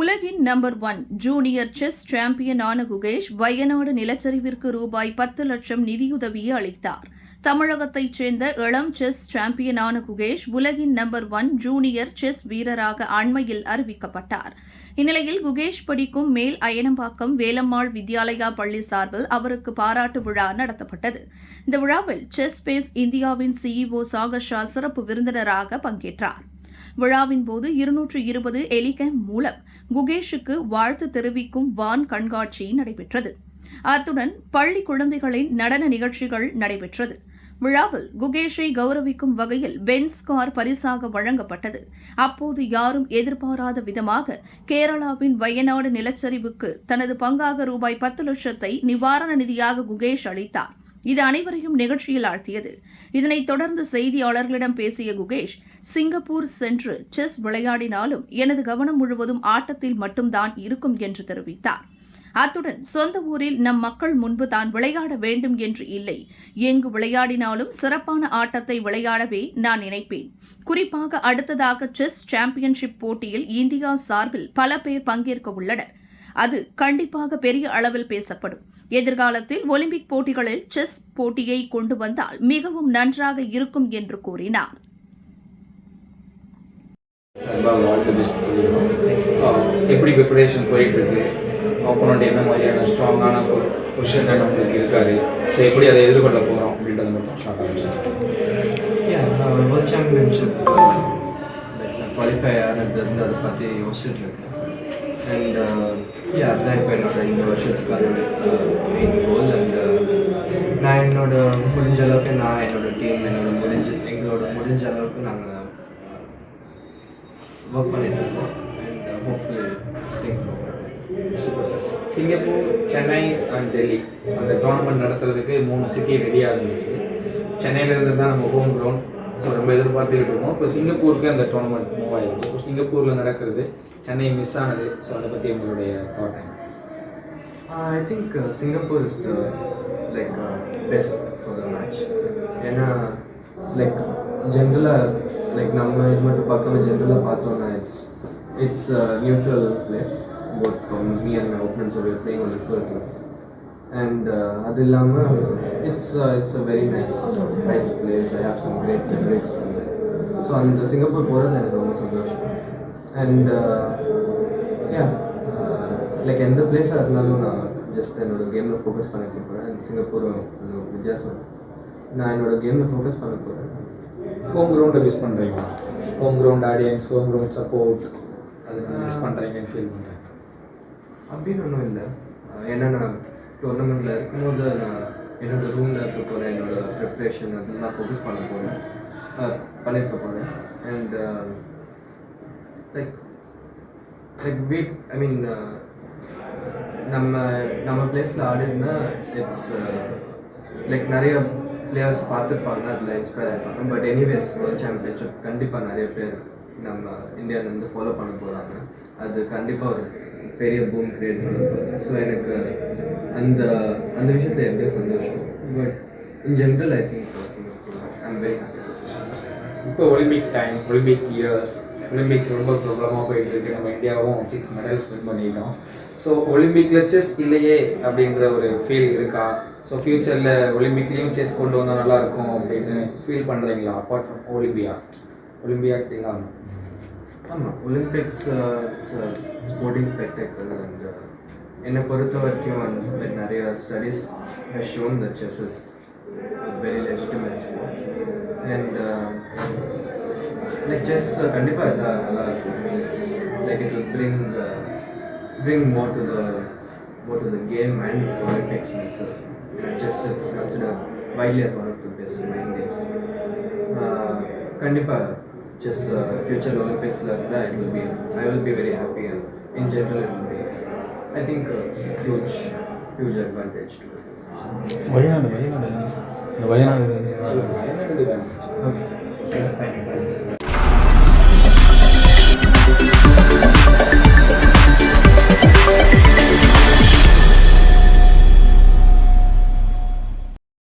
உலகின் number one junior chess சாம்பியனான குகேஷ் வயநாடு நிலச்சரிவிற்கு ரூபாய் பத்து லட்சம் நிதியுதவியை அளித்தார். தமிழகத்தைச் சேர்ந்த இளம் செஸ் சாம்பியனான குகேஷ் உலகின் நம்பர் ஒன் ஜூனியர் செஸ் வீரராக அண்மையில் அறிவிக்கப்பட்டார். இந்நிலையில் குகேஷ் படிக்கும் மேல் அயனம்பாக்கம் வேலம்மாள் வித்யாலயா பள்ளி சார்பில் அவருக்கு பாராட்டு விழா நடத்தப்பட்டது. இந்த விழாவில் செஸ் பேஸ் இந்தியாவின் சிஇஓ சாகர் ஷா சிறப்பு விருந்தினராக பங்கேற்றார். விழாவின் போது இருநூற்று இருபது எலிகேம் மூலம் குகேஷுக்கு வாழ்த்து தெரிவிக்கும் வான் கண்காட்சி நடைபெற்றது. அத்துடன் பள்ளி குழந்தைகளின் நடன நிகழ்ச்சிகள் நடைபெற்றது. விழாவில் குகேஷை கௌரவிக்கும் வகையில் பென்ஸ் கார் பரிசாக வழங்கப்பட்டது. அப்போது யாரும் எதிர்பாராத விதமாக கேரளாவின் வயநாடு நிலச்சரிவுக்கு தனது பங்காக ரூபாய் பத்து லட்சத்தை நிவாரண நிதியாக குகேஷ் அளித்தார். இது அனைவரையும் நிகழ்ச்சியில் ஆழ்த்தியது. இதனைத் தொடர்ந்து செய்தியாளர்களிடம் பேசிய குகேஷ் சிங்கப்பூர் சென்று செஸ் விளையாடினாலும் எனது கவனம் முழுவதும் ஆட்டத்தில் மட்டும்தான் இருக்கும் என்று தெரிவித்தார். அத்துடன் சொந்த ஊரில் நம் மக்கள் முன்பு தான் விளையாட வேண்டும் என்று இல்லை. எங்கு விளையாடினாலும் சிறப்பான ஆட்டத்தை விளையாடவே நான் நினைப்பேன். குறிப்பாக அடுத்ததாக செஸ் சாம்பியன்ஷிப் போட்டியில் இந்தியா சார்பில் பல பேர் பங்கேற்க உள்ளனர். அது கண்டிப்பாக பெரிய அளவில் பேசப்படும். எதிர்காலத்தில் ஒலிம்பிக் போட்டிகளில் செஸ் போட்டியை கொண்டு வந்தால் மிகவும் நன்றாக இருக்கும் என்று கூறினார். எப்படி ப்ரிப்பரேஷன் போயிட்டுருக்கு? ஆப்போனண்ட் என்ன மாதிரியான ஸ்ட்ராங்கான பொசிஷனில் நம்மளுக்கு இருக்காரு? ஸோ எப்படி அதை எதிர்கொள்ள போகிறோம் அப்படின்றத மட்டும் Yeah, uh, World Championship. Qualify ஆனது வந்து அதை பற்றி யோசிச்சுட்டு இருக்கேன். அண்ட் யா அதுதான் இப்போ என்னோட இந்த வருஷத்துக்கான மெயின் கோல் அண்ட் நான் என்னோட முடிஞ்ச அளவுக்கு நான் என்னோட டீம் என்னோட முடிஞ்ச எங்களோட முடிஞ்ச அளவுக்கு நாங்கள் ஒர்க் uh, பண்ணிட்டு இருக்கோம். And hopefully things super sir Singapore Chennai and Delhi அந்த டோர்னமெண்ட் நடத்துறதுக்கு மூணு சிட்டி ரெடியாக இருந்துச்சு. சென்னையிலேருந்து தான் நம்ம ஹோம் கிரவுண்ட் ஸோ ரொம்ப எதிர்பார்த்துக்கிட்டு இருக்கோம். இப்போ சிங்கப்பூருக்கு அந்த டோர்னமெண்ட் மூவ் ஆகிருக்கு ஸோ சிங்கப்பூரில் நடக்கிறது சென்னை மிஸ் ஆனது. ஸோ அதை பற்றி உங்களுடைய thought I think Singapore is the like best for the match ஏன்னா லைக் ஜென்ரலாக லைக் நம்ம இது மட்டும் பார்க்காம ஜென்ரலாக பார்த்தோன்னா it's it's neutral place both from me and my opponents are playing on equal terms and அது இல்லாமல் it's it's a very nice nice place I have some great memories so அந்த சிங்கப்பூர் போகிறது எனக்கு ரொம்ப சந்தோஷம். அண்ட் யா லைக் எந்த பிளேஸாக இருந்தாலும் நான் ஜஸ்ட் என்னோட கேமில் ஃபோக்கஸ் பண்ணிட்டு போகிறேன் அண்ட் சிங்கப்பூரும் கொஞ்சம் வித்தியாசம். நான் என்னோட கேமில் ஃபோக்கஸ் பண்ண போகிறேன் ஹோம் கிரவுண்டை மிஸ் பண்ணுறீங்களா home ground audience home ground support அது மிஸ் பண்ணுறீங்கன்னு ஃபீல் பண்ணுறேன் அப்படின்னு ஒன்றும் இல்லை. ஏன்னா நான் டோர்னமெண்ட்டில் இருக்கும்போது நான் என்னோட ரூமில் இருக்க போகிறேன் என்னோட ப்ரிப்ரேஷன் அதெல்லாம் ஃபோக்கஸ் பண்ண போகிறேன் பண்ணியிருக்க போகிறேன் அண்ட் um, லைக் லைக் வீட் ஐ மீன் நம்ம நம்ம பிளேஸில் ஆடினா இட்ஸ் லைக் நிறைய பிளேயர்ஸ் பார்த்துருப்பாங்க அதில் இன்ஸ்பயர் ஆகிருப்பாங்க பட் எனிவேஸ் வேர்ல்ட் சாம்பியன்ஷிப் கண்டிப்பாக நிறைய பேர் நம்ம இந்தியாவிலேருந்து ஃபாலோ பண்ண போகிறாங்க அது கண்டிப்பாக ஒரு பெரிய பூம் கிரியேட் பண்ண ஸோ எனக்கு அந்த அந்த விஷயத்தில் எப்படியோ சந்தோஷம். But in general I think I'm very இப்போ Olympic time Olympic year Olympic ரொம்ப ப்ராப்ளமாக போயிட்டு இருக்கு நம்ம இந்தியாவும் சிக்ஸ் மெடல்ஸ் வின் பண்ணிட்டோம். ஸோ ஒலிம்பிக்கில் செஸ் இல்லையே அப்படின்ற ஒரு ஃபீல் இருக்கா? ஸோ ஃப்யூச்சரில் ஒலிம்பிக்லேயும் செஸ் கொண்டு வந்தால் நல்லா இருக்கும் அப்படின்னு ஃபீல் பண்ணுறீங்களா அப்பார்ட் ஃப்ரம் ஒலிம்பியா ஒலிம்பியா இல்லாமல் ஆமாம் ஒலிம்பிக்ஸ் ஸ்போர்ட்டிங் ஸ்பெக்டேக்கல் அண்ட் என்னை பொறுத்த வரைக்கும் வந்து நிறைய studies has shown the chess is very legitimate sport and like chess கண்டிப்பாக இருந்தால் நல்லா இருக்கும். Like it will bring bring more to the more to the game and Olympics in self chess it's consider widely as one of the best mind games கண்டிப்பாக just uh, future Olympics like that, it will be, I will be very happy and in general it will be, I think, a huge, huge advantage to it. Wayanad Wayanad Wayanad Wayanad okay thank you thank you sir